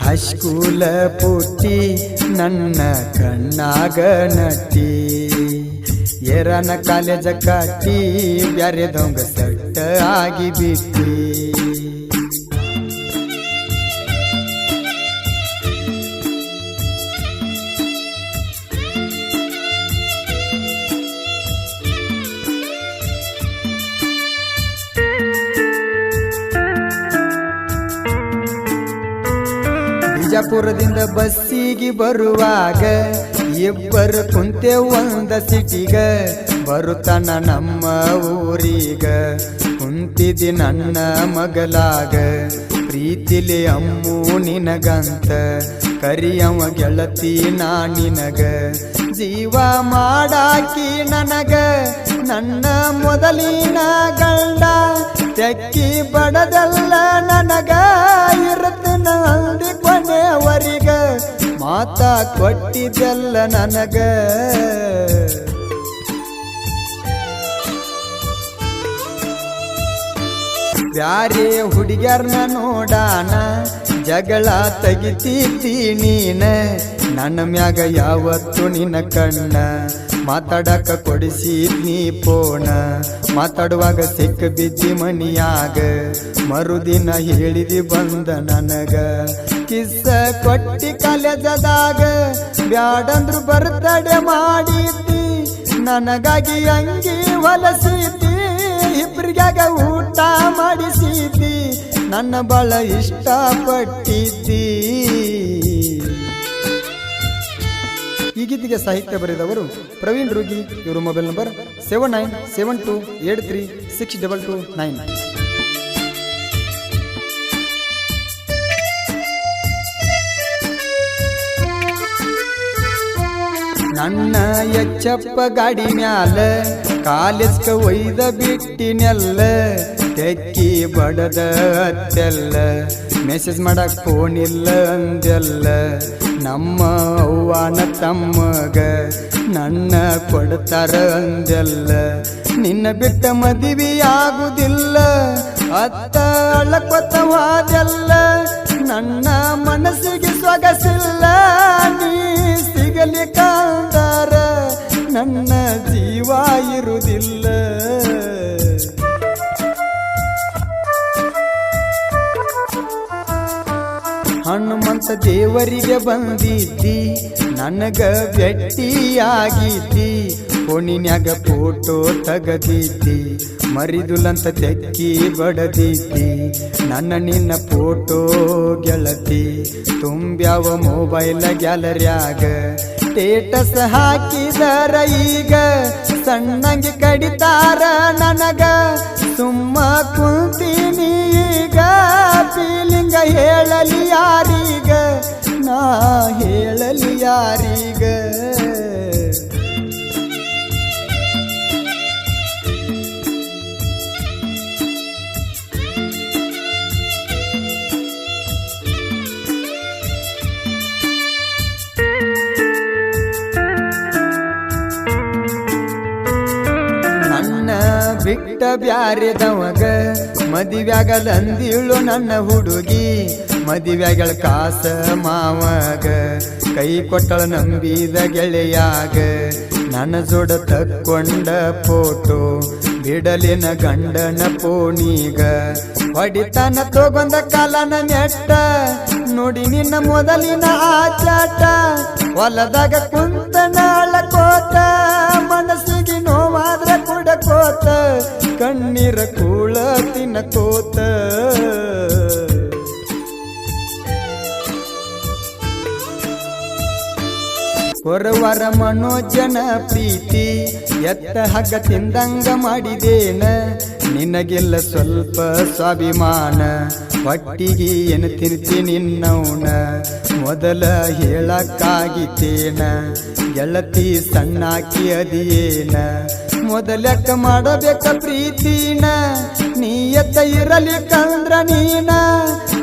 ಹೈಸ್ಕೂಲ ಪುಟ್ಟಿ ನನ್ನ ಕಣ್ಣಾಗ ನಟ್ಟಿ ಎರನ ಕಾಲೇಜ ಕಟ್ಟಿ ಬ್ಯಾರೆ ದೊಂಗ ಸಟ್ಟ ಆಗಿ ಬಿಟ್ಟಿ ಬಿಜಾಪುರದಿಂದ ಬಸ್ಸಿಗೆ ಬರುವಾಗ ಇಬ್ಬರು ಕುಂತೆ ಒಂದ ಸಿಟಿಗ ಬರುತ್ತನ ನಮ್ಮ ಊರಿಗ. ಕುಂತಿದಿ ನನ್ನ ಮಗಲಾಗ, ಪ್ರೀತಿಲಿ ಅಮ್ಮು ನಿನಗಂತ. ಕರಿಯವ ಗೆಳತಿ ನಾ ನಿನಗ. ಜೀವ ಮಾಡಾಕಿ ನನಗ, ನನ್ನ ಮೊದಲಿನ ಗಂಡ. ತೆಕ್ಕಿ ಬಡದಲ್ಲ ನನಗ ಇರುತ್ತ ಅಂದಿ ಕೊನೆಯವರಿಗ ಮಾತ ಕೊಟ್ಟಿದ್ದೆಲ್ಲ ನನಗ. ಬ್ಯಾರೆ ಹುಡುಗ್ಯಾರ್ನ ನೋಡಾನ ಜಗಳ ತೆಗಿತೀತಿ ನೀನ. ನನ್ನ ಮ್ಯಾಗ ಯಾವತ್ತು ನಿನ್ನ ಕಣ್ಣ ಮಾತಾಡಕ ಕೊಡಿಸಿ ನೀ ಪೋಣ. ಮಾತಾಡುವಾಗ ಸಿಕ್ಕ ಬಿದ್ದಿ ಮನಿಯಾಗ. ಮರುದಿನ ಹೇಳಿದಿ ಬಂದ ನನಗ. ಕಿಸ್ಸ ಕೊಟ್ಟಿ ಕಲೆಜದಾಗ. ಬ್ಯಾಡಂದ್ರು ಬರ್ತಡೆ ಮಾಡಿದ್ದಿ. ನನಗಾಗಿ ಅಂಗಿ ಹೊಲಸಿದ್ದಿ ಇಬ್ರಿಗಾಗ ಊಟ ಮಾಡಿಸಿದ್ದಿ ನನ್ನ ಬಳ ಇಷ್ಟಪಟ್ಟಿದ್ದಿ. ಈ ಗೀತೆಗೆ ಸಾಹಿತ್ಯ ಬರೆದವರು ಪ್ರವೀಣ್ ರುಗಿ. ಇವರ mobile number seven nine seven two eight three six double two nine. ನನ್ನ ಎಚ್ಚಪ್ಪ ಗಾಡಿ ಮ್ಯಾಲ ಕಾಲೇಜ್ಕ ಒಯ್ದ ಬಿಟ್ಟಿನೆಲ್ಲ, ತೆಕ್ಕಿ ಬಡದ ಅತ್ತೆಲ್ಲ. ಮೆಸೇಜ್ ಮಾಡಕ್ ಫೋನ್ ಇಲ್ಲ ಅಂದೆಲ್ಲ ನಮ್ಮ ಅವ್ವನ ತಮ್ಮಗ ನನ್ನ ಕೊಡ್ತಾರ ಅಂದೆಲ್ಲ ನಿನ್ನ ಬಿಟ್ಟ ಮದುವೆ ಆಗುದಿಲ್ಲ, ಅತ್ತ ಅಳಕೊತ್ತವಾದೆಲ್ಲ ನನ್ನ ಮನಸ್ಸಿಗೆ ಸೊಗಸಿಲ್ಲ, ನೀ ಸಿಗಲಿ ಕಾಂತಾರ. ನನ್ನ ಜೀವ ಇರುವುದಿಲ್ಲ ಹನುಮಂತ ದೇವರಿಗೆ ಬಂದಿದ್ದಿ, ನನಗ ವ್ಯಕ್ತಿಯಾಗಿದ್ದಿ ಕೋಣಿನ್ಯಾಗ ಫೋಟೋ ತಗದಿದ್ದಿ, ಮರಿದುಲಂತ ತೆಕ್ಕಿ ಬಡದಿದ್ದಿ, ನನ್ನ ನಿನ್ನ ಫೋಟೋ ಗೆಳತಿ, ತುಂಬ್ಯಾವ ಮೊಬೈಲ್ ಗ್ಯಾಲರಿಯಾಗ, ಸ್ಟೇಟಸ್ ಹಾಕಿದರ ಈಗ, ಸಣ್ಣಂಗೆ ಕಡಿತಾರ ನನಗ ಸುಮ್ಮ ಕುಂತೀನಿ ಈಗ ಫೀಲಿಂಗ ಹೇಳಲಿ ಯಾರೀಗ ಬಿಟ್ಟ ಬ್ಯಾರೆದವಗ ಮದಿವ್ಯಾಗದಂದಿಳು ನನ್ನ ಹುಡುಗಿ. ಮದಿವ್ಯಾಗಳ ಕಾಸ ಮಾವಾಗ, ಕೈ ಕೊಟ್ಟಳ ನಂಬಿದ ಗೆಳೆಯಾಗ. ನನ್ನ ಜೋಡ ತಕ್ಕೊಂಡ ಫೋಟೋ, ಬಿಡಲಿನ ಗಂಡನ ಪೋಣಿಗ. ಹೊಡಿತನ ತಗೊಂಡ ಕಾಲನ ನೆಟ್ಟ, ನೋಡಿ ನಿನ್ನ ಮೊದಲಿನ ಆಚಾಟ. ಹೊಲದಾಗ ಕುಂತ ಕಣ್ಣೀರ ಕೂಳ ತಿನ್ನಕೋತ ಹೊರವರ ಮನೋಜನ ಪ್ರೀತಿ ಎತ್ತ ಹಗ್ಗ ತಿಂದಂಗ ಮಾಡಿದೇನ. ನಿನಗೆಲ್ಲ ಸ್ವಲ್ಪ ಸ್ವಾಭಿಮಾನ. ಹೊಟ್ಟಿಗೆ ಏನು ತಿಂತಿ ನಿನ್ನವನ? ಮೊದಲ ಹೇಳಕ್ಕಾಗಿತ್ತೇನ ಗೆಳತಿ ಸಣ್ಣಾಕಿ ಅದಿಯೇನ? ಮೊದಲಕ್ಕ ಮಾಡಬೇಕ ಪ್ರೀತಿನ? ನೀಯತ್ತ ಇರಲಿ ಕಂದ್ರ ನೀನ?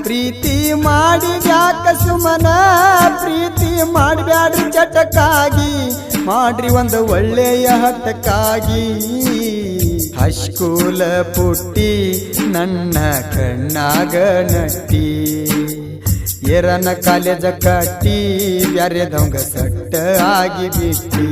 ಪ್ರೀತಿ ಮಾಡಿ ಯಾಕ ಸುಮನ? ಪ್ರೀತಿ ಮಾಡಬ್ಯಾಡ್ರಿ ಚಟಕ್ಕಾಗಿ. ಮಾಡ್ರಿ ಒಂದು ಒಳ್ಳೆಯ ಹಠಕ್ಕಾಗಿ. ಹೈಸ್ಕೂಲ ಪುಟ್ಟಿ ನನ್ನ ಕಣ್ಣಾಗ ನಟ್ಟಿ. ಎರನ ಕಾಲೇಜ ಕಟ್ಟಿ ಬ್ಯಾರೆದವಂಗ ಸಟ್ಟ ಆಗಿ ಬಿಟ್ಟಿ.